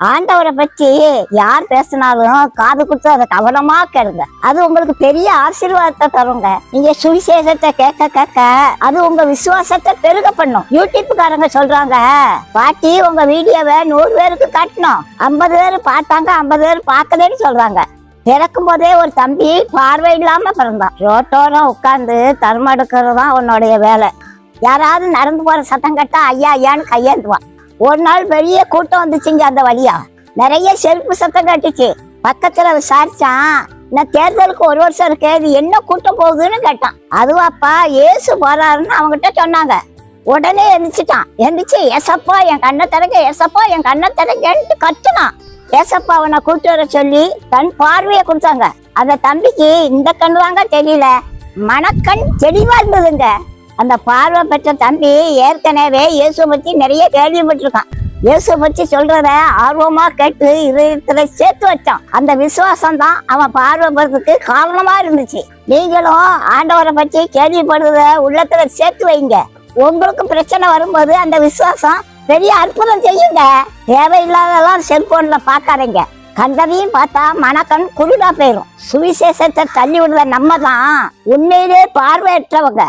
ஆண்டவரை பற்றி யார் பேசினாலும் காது கொடுத்து அதை கவனமா கேளுங்க. அது உங்களுக்கு பெரிய ஆசீர்வாதத்தை தருங்க. நீங்க சுவிசேஷத்தை கேட்க கேட்க அது உங்க விசுவாசத்தை பெருக பண்ணும். யூடியூப்காரங்க சொல்றாங்க பாட்டி உங்க வீடியோவை நூறு பேருக்கு காட்டணும். ஐம்பது பேர் பார்த்தாங்க ஐம்பது பேர் பார்க்கலன்னு சொல்றாங்க. பிறக்கும் போதே ஒரு தம்பி பார்வை இல்லாம பிறந்தான். ரோட்டோரம் உட்கார்ந்து தர்மம் தான் உன்னுடைய வேலை. யாராவது நடந்து போற சத்தம் கட்டா ஐயா ஐயான்னு கையேந்துவான். ஒரு நாள் பெரிய கூட்டம் வந்துச்சுங்க அந்த வழியா. நிறைய செருப்பு சத்தம் கட்டுச்சு. பக்கத்துல விசாரிச்சான் நான் தேர்தலுக்கு ஒரு வருஷம் இருக்கு இது என்ன கூட்டம் போகுதுன்னு கேட்டான். அதுவாப்பா ஏசு போறாருன்னு அவங்ககிட்ட சொன்னாங்க. உடனே எந்திரிச்சிட்டான். எந்திரிச்சு ஏசப்பா என் கண்ணை திறங்க ஏசப்பா என் கண்ணை திறங்கன்ட்டு கத்துனான். ஏசப்பா அவனை கூட்டு வர சொல்லி தன் பார்வையை கொடுத்தாங்க. அந்த தம்பிக்கு இந்த கண்ணு தாங்க தெரியல. மனக்கண் தெளிவா இருந்ததுங்க. அந்த பார்வை பெற்ற தம்பி ஏற்கனவே இயேசு பற்றி நிறைய கேள்விப்பட்டிருக்கான். இயேசு பற்றி சொல்றத ஆர்வமா கேட்டு இதயத்துல சேர்த்து வச்சான். அந்த விசுவாசம் தான் அவன் பார்வை பெறதுக்கு காரணமா இருந்துச்சு. நீங்களும் ஆண்டவரை பற்றி கேள்விப்படுறத உள்ளத்துல சேர்த்து வைங்க. உங்களுக்கு பிரச்சனை வரும்போது அந்த விசுவாசம் பெரிய அற்புதம் செய்யுங்க. தேவையில்லாதெல்லாம் செல்போன்ல பார்க்காதீங்க. கண்டதையும் பார்த்தா மனக்கண் குருடா போயிடும் சுவிசேஷத்தை தள்ளி விடுற நம்ம தான் உண்மையிலே பார்வையற்றவங்க.